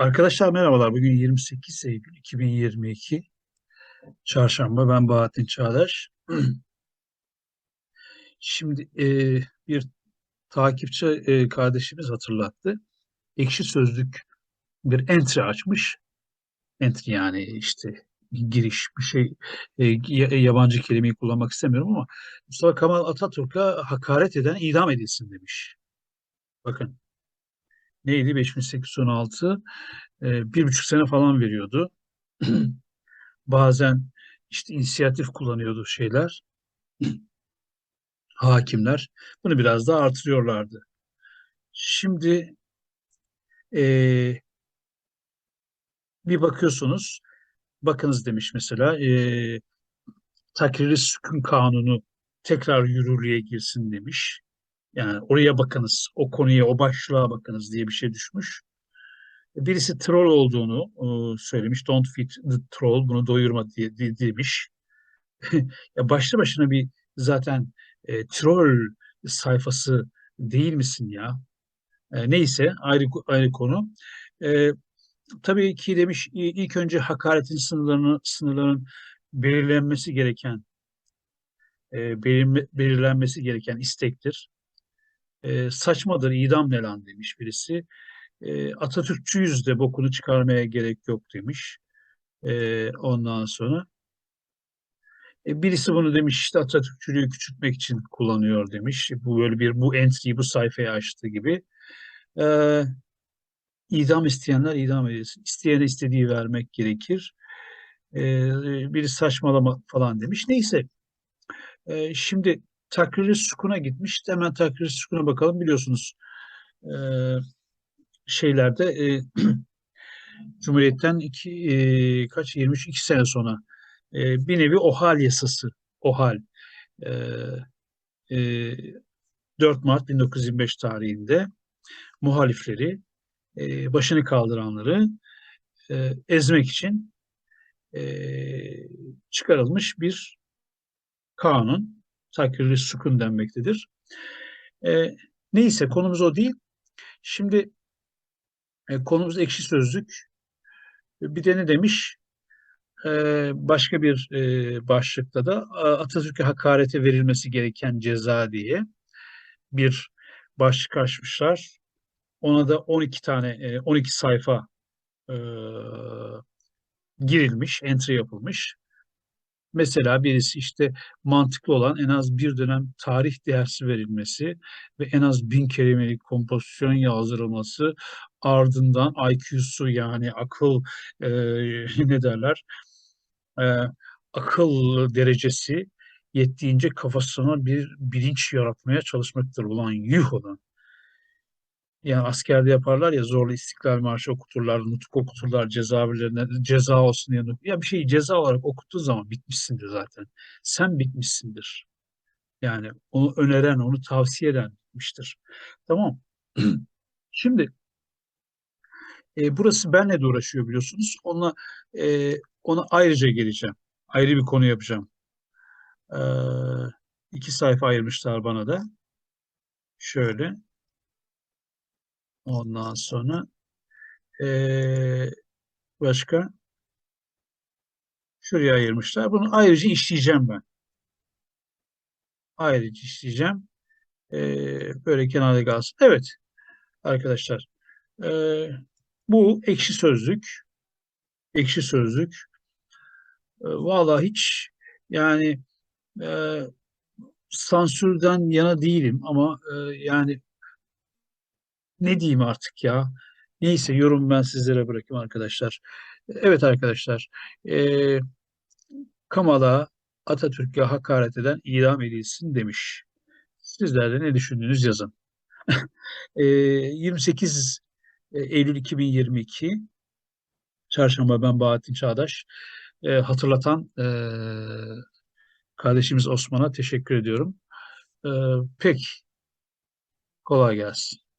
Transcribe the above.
Arkadaşlar merhabalar. Bugün 28 Eylül 2022 Çarşamba. Ben Bahattin Çağdaş. Şimdi e, bir takipçi e, kardeşimiz hatırlattı. Ekşi Sözlük bir entry açmış. Entry yani işte giriş bir şey e, yabancı kelimeyi kullanmak istemiyorum ama Mustafa Kemal Atatürk'e hakaret eden idam edilsin demiş. Bakın neydi 5816 e, bir buçuk sene falan veriyordu. Bazen işte inisiyatif kullanıyordu şeyler, hakimler. Bunu biraz daha artırıyorlardı. Şimdi eee, bir bakıyorsunuz, bakınız demiş mesela, eee takriri sükun kanunu tekrar yürürlüğe girsin demiş. Yani oraya bakınız, o konuya, o başlığa bakınız diye bir şey düşmüş. Birisi troll olduğunu e, söylemiş. Don't feed the troll, bunu doyurma diye, diye- demiş. Ya başlı başına bir zaten e, troll sayfası değil misin ya? E, neyse ayrı ayrı konu. E, tabii ki demiş ilk önce hakaretin sınırlarını sınırların belirlenmesi gereken e, belirlenmesi gereken istektir. E, saçmadır idam ne lan demiş birisi. E, Atatürkçüyüz de bokunu çıkarmaya gerek yok demiş. E, ondan sonra E, birisi bunu demiş işte Atatürkçülüğü küçültmek için kullanıyor demiş. Bu böyle bir bu entry'yi bu sayfayı açtı gibi. E, idam isteyenler idam edilsin. İsteyene istediği vermek gerekir. E, biri saçmalama falan demiş. Neyse. E, şimdi takrir sukuna gitmiş. Hemen takrir sukuna bakalım. Biliyorsunuz e, şeylerde e, Cumhuriyet'ten iki, e, kaç 23 iki sene sonra e, bir nevi OHAL yasası. OHAL. E, e, 4 Mart 1925 tarihinde muhalifleri, e, başını kaldıranları e, ezmek için e, çıkarılmış bir kanun. Takrir-i sükun denmektedir. E, neyse konumuz o değil. Şimdi e, konumuz ekşi sözlük. Bir de ne demiş? E, başka bir e, başlıkta da Atatürk'e hakarete verilmesi gereken ceza diye bir başlık açmışlar. Ona da 12 tane, e, 12 sayfa e, girilmiş, entry yapılmış. Mesela birisi işte mantıklı olan en az bir dönem tarih dersi verilmesi ve en az bin kelimelik kompozisyon yazdırılması ardından IQ'su yani akıl e, ne derler e, akıl derecesi yettiğince kafasına bir bilinç yaratmaya çalışmaktır. Ulan yuh olan. Yani askerde yaparlar ya zorla İstiklal Marşı okuturlar, nutuk okuturlar cezaevlerine ceza olsun diye. Ya bir şeyi ceza olarak okuttuğun zaman bitmişsindir zaten. Sen bitmişsindir. Yani onu öneren, onu tavsiye eden bitmiştir. Tamam. Şimdi e, burası benle de uğraşıyor biliyorsunuz. Ona e, ona ayrıca geleceğim. Ayrı bir konu yapacağım. E, iki sayfa ayırmışlar bana da. Şöyle. Ondan sonra e, başka şuraya ayırmışlar. Bunu ayrıca işleyeceğim ben. Ayrıca işleyeceğim. E, böyle kenarda kalsın. Evet arkadaşlar. E, bu ekşi sözlük. Ekşi sözlük. E, vallahi hiç yani e, sansürden yana değilim ama e, yani ne diyeyim artık ya. Neyse yorum ben sizlere bırakayım arkadaşlar. Evet arkadaşlar. E, Kamal'a Atatürk'e hakaret eden idam edilsin demiş. Sizler de ne düşündüğünüz yazın. E, 28 Eylül 2022 Çarşamba ben Bahattin Çağdaş. E, hatırlatan e, kardeşimiz Osman'a teşekkür ediyorum. E, pek kolay gelsin.